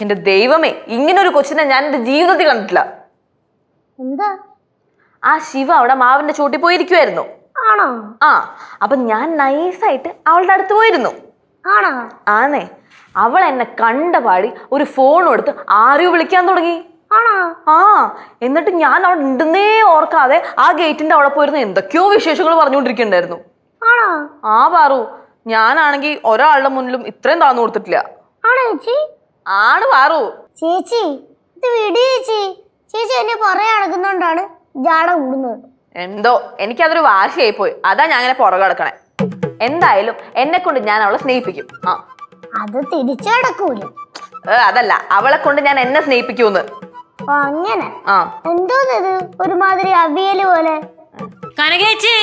എന്റെ ദൈവമേ ഇങ്ങനൊരു കൊച്ചിനെ ഞാൻ എന്റെ ജീവിതത്തിൽ കണ്ടിട്ടില്ല. എന്താ? ആ ശിവ അവിടെ മാവിന്റെ ചോട്ടിൽ പോയിരിക്കുമായിരുന്നു ആണോ? ആ അപ്പൊ ഞാൻ നൈസായിട്ട് അവളുടെ അടുത്ത് പോയിരുന്നു. ആണോ? ആന്നേ അവൾ എന്നെ കണ്ട പാടി ഒരു ഫോൺ എടുത്ത് ആരെയോ വിളിക്കാൻ തുടങ്ങി. ആണോ? ആ എന്നിട്ട് ഞാൻ അവിടെ ഉണ്ടെന്നേ ഓർക്കാതെ ആ ഗേറ്റിന്റെ അവിടെ പോയിരുന്ന എന്തൊക്കെയോ വിശേഷങ്ങൾ പറഞ്ഞുകൊണ്ടിരിക്കണ്ടായിരുന്നു ആണോ? ആ പാറു ഞാനാണെങ്കിൽ ഒരാളുടെ മുന്നിലും ഇത്രയും താന്നു കൊടുത്തിട്ടില്ല. ആണ് പാറു ചേച്ചി ഇത് വിട് ചേച്ചി. ചേച്ചി എന്നെ പുറകെ അടക്കുന്നോണ്ടാണ് ജാട കൂടുന്നത്. എന്തോ എനിക്കതൊരു വാശിയായി പോയി അതാ ഞാൻ അങ്ങനെ പുറകെ അടക്കണേ എന്തായാലും എന്നെ കൊണ്ട് ഞാൻ അവളെ സ്നേഹിപ്പിക്കും. ആ. അത് തിരിച്ചടക്കൂല ഏ, അതല്ല. അവളെ കൊണ്ട് ഞാൻ എന്നെ സ്നേഹിപ്പിക്കൂന്ന്. ഓ, അങ്ങനെ? ആ. എന്തോന്നത് ഒരുമാതിരി അവിയൽ പോലെ. കനകേച്ചി?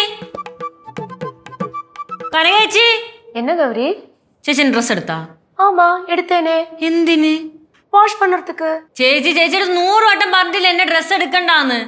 കനകേച്ചി? എന്നാ ഗൗരി. ചേച്ചി ഡ്രസ് എടുത്താ? ஆமா எடுத்தேனே എന്തിന് வாஷ் பண்றதுக்கு ചേച്ചി ചേച്ചിയുടെ നൂറ് വട്ടം പറഞ്ഞില്ല എന്നെ ഡ്രസ് എടുക്കണ്ടാന്ന്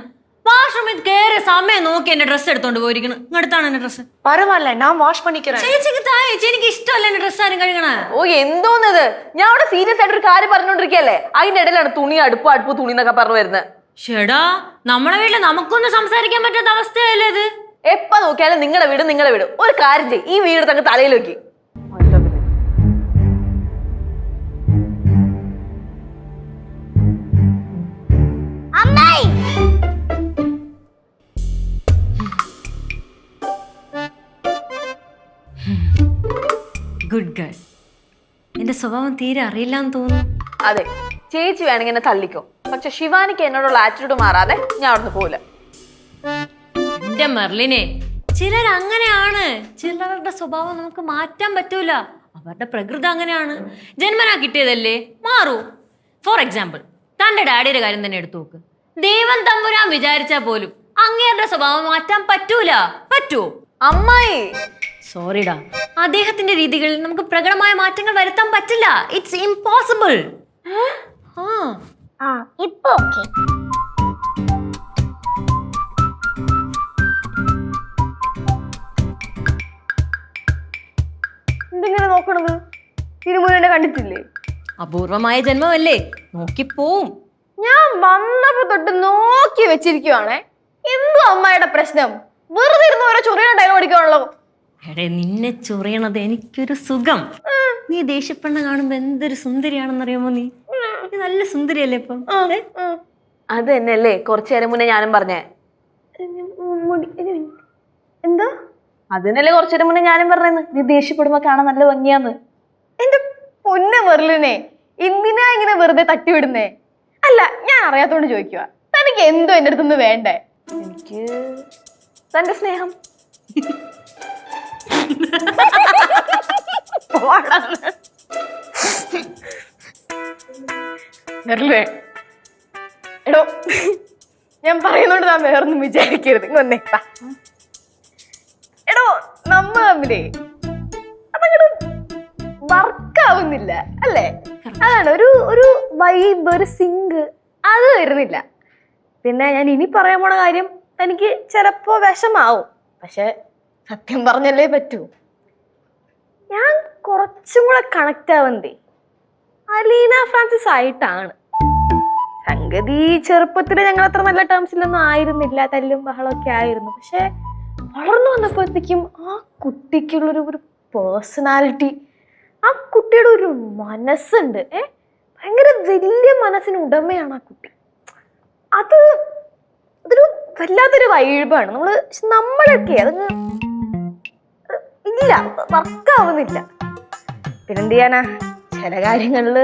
വാഷ്റൂമിൽ കയറിയ സമയം നോക്കി എന്റെ ഡ്രസ് എടുത്തോണ്ട് പോയിരിക്കണം ഇങ്ങടുത്താണ് എന്റെ ഡ്രസ് பரவாயில்ல நான் வாஷ் பண்ணிக்கிறேன் ചേച്ചിക്ക് താ ചേച്ചി എനിക്ക് ഇഷ്ടമല്ല എന്റെ ഡ്രസ് ആരും കഴുകണേ ഓ എന്തോന്നത് ഞാൻ അവിടെ സീരിയസ് ആയിട്ട് ഒരു കാര്യം പറഞ്ഞോണ്ടിരിക്കല്ലേ അതിന്റെ ഇടയിലാണ് തുണി അടുപ്പ് അടുപ്പ് തുണി എന്നൊക്കെ പറഞ്ഞു വരുന്നത് ഷെടാ നമ്മളെ വീട്ടില് നമുക്കൊന്നും സംസാരിക്കാൻ പറ്റാത്ത അവസ്ഥയല്ലേ ഇത് എപ്പ നോക്കിയാലും നിങ്ങളുടെ വീട് നിങ്ങളുടെ വീട് ഒരു കാര്യം ചെയ്യ് ഈ വീട് തങ്ങ് തലയിൽ വെക്കി ഗുഡ് ഗേൾ എന്റെ സ്വഭാവം തീരെ അറിയില്ല എന്ന് തോന്നുന്നു. അതെ ചേച്ചി വേണമെങ്കിൽ എന്നെ തള്ളിക്കോ. പക്ഷെ ശിവാനിക്ക് എന്നോടുള്ള ആറ്റിറ്റ്യൂഡ് മാറാതെ ഞാൻ അവിടുന്ന് പോവില്ല. എന്റെ മെർലിനെ. ചിലർ അങ്ങനെയാണ്. ചിലരുടെ സ്വഭാവം നമുക്ക് മാറ്റാൻ പറ്റൂല. അവരുടെ പ്രകൃതി അങ്ങനെയാണ്. ജന്മനാ കിട്ടിയതല്ലേ? മാറൂ. ഫോർ എക്സാമ്പിൾ തന്റെ ഡാഡിയുടെ കാര്യം തന്നെ എടുത്തു നോക്ക്. ദൈവം തമ്പുരാൻ വിചാരിച്ചാൽ പോലും അങ്ങേരുടെ സ്വഭാവം മാറ്റാൻ പറ്റൂല. പറ്റൂ. അമ്മായി സോറിടാ. അദ്ദേഹത്തിന്റെ രീതികളിൽ നമുക്ക് പ്രകടമായ മാറ്റങ്ങൾ വരുത്താൻ പറ്റില്ല. ഇറ്റ്സ് ഇംപോസിബിൾ ആ. ആ ഇപ്പൊ ഓക്കെ. എന്തിങ്ങനെ നോക്കണത്? ഇതിനു കണ്ടിട്ടില്ലേ? അപൂർവമായ ജന്മമല്ലേ? നോക്കിപ്പോവും ഞാൻ വന്നപ്പോ തൊട്ട് നോക്കി വെച്ചിരിക്കുവാണേ. എന്തോ അമ്മയുടെ പ്രശ്നം? വെറുതെ ഇരുന്ന് ഓരോ ചൊറിയുടെ ഡയലോഗ് അടിക്കാണല്ലോ എടേ നിന്നെ ചൊറിയണത് എനിക്കൊരു സുഖം. നീ ദേഷ്യപ്പെണ്ണ കാണുമ്പോ എന്തൊരു സുന്ദരിയാണെന്നറിയാമോ നീ? നീ നല്ല സുന്ദരിയല്ലേ ഇപ്പം? അത് തന്നെയല്ലേ? കുറച്ചു നേരം മുന്നേ ഞാനും പറഞ്ഞേ. എന്താ? അത് തന്നെയല്ലേ കുറച്ചു നേരം മുന്നേ ഞാനും പറഞ്ഞേന്ന്. നീ ദേഷ്യപ്പെടുമ്പോ കാണാൻ നല്ല ഭംഗിയാന്ന്. എന്റെ പൊന്നെ വെറുലിനെ എന്തിനാ ഇങ്ങനെ വെറുതെ തട്ടിവിടുന്നേ? അല്ല ഞാൻ അറിയാത്തോണ്ട് ചോദിക്കുക തനിക്ക് എന്തോ എന്റെ അടുത്തുനിന്ന് വേണ്ടേ? എനിക്ക് തന്റെ സ്നേഹം. വെറുതെ എടോ ഞാൻ പറയുന്നോണ്ട് താൻ വേറൊന്നും വിചാരിക്കരുത്. ഇങ്ങൊന്നേ വാ. എടോ നമ്മ തമ്മിലേ അതങ്ങട് വർക്കാവുന്നില്ല അല്ലേ? അതാണ് ഒരു ഒരു വൈബ് ഒരു സിങ്ക് അത് വരുന്നില്ല. പിന്നെ ഞാൻ ഇനി പറയാൻ പോണ കാര്യം തനിക്ക് ചിലപ്പോ വിഷമാവും. പക്ഷെ സത്യം പറഞ്ഞല്ലേ പറ്റൂ? ഞാൻ കുറച്ചും കൂടെ കണക്ട് ആവന്തേ അലീന ഫ്രാൻസിസ് ആയിട്ടാണ്. സംഗതി ചെറുപ്പത്തിൽ ഞങ്ങൾ അത്ര നല്ല ടേംസിലൊന്നും ആയിരുന്നില്ല തല്ലും ബഹളമൊക്കെ ആയിരുന്നു. പക്ഷെ വളർന്നു വന്നപ്പോഴത്തേക്കും ആ കുട്ടിക്കുള്ളൊരു ഒരു പേഴ്സണാലിറ്റി ആ കുട്ടിയുടെ ഒരു മനസ്സുണ്ട്. ഏ? ഭയങ്കര വലിയ മനസ്സിന് ഉടമയാണ് ആ കുട്ടി. അത് അതൊരു വല്ലാത്തൊരു വൈബാണ് നമ്മൾ നമ്മളൊക്കെ അതങ്ങ് ഇല്ല. വർക്കാവുന്നില്ല. പിന്നെന്ത് ചെയ്യാനാ? ചില കാര്യങ്ങളിൽ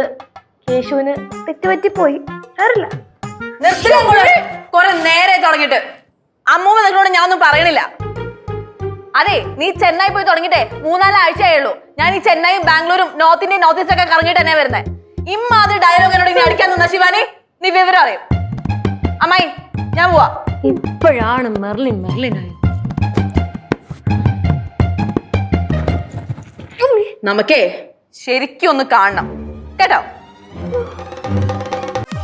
കേശുവിന് തെറ്റുപറ്റിപ്പോയി. അറിയില്ല. കൊറേ നേരെ തുടങ്ങിട്ട് അമ്മൂമ്മ നിങ്ങളോട് ഞാനൊന്നും ഒന്നും പറയണില്ല. അതെ നീ ചെന്നൈ പോയി തുടങ്ങിട്ടെ മൂന്നാൽ ആഴ്ചയായുള്ളൂ ഞാൻ ഈ ചെന്നൈയും ബാംഗ്ലൂരും നോർത്ത് ഇന്ത്യയും നോർത്ത് ഈസ്റ്റ് ഒക്കെ കറങ്ങിട്ട് തന്നെ വരുന്നത് ഇമ്മാതിരി ഡയലോഗ് എന്നോട് ഇനി അടിക്കാൻ നിന്ന ശിവാനി? നീ വിവരം അറിയും. അമ്മായി ഞാൻ പോവാ. ഇപ്പോഴാണ് മെർലിൻ മെർലിനായി നമുക്കേ ശരിക്കും ഒന്ന് കാണണം. കേട്ടോ?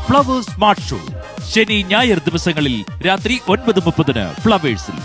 ഫ്ലവേഴ്സ് സ്മാർട്ട് ഷോ ശനി ഞായർ ദിവസങ്ങളിൽ രാത്രി ഒൻപത് മുപ്പതിന് ഫ്ലവേഴ്സിൽ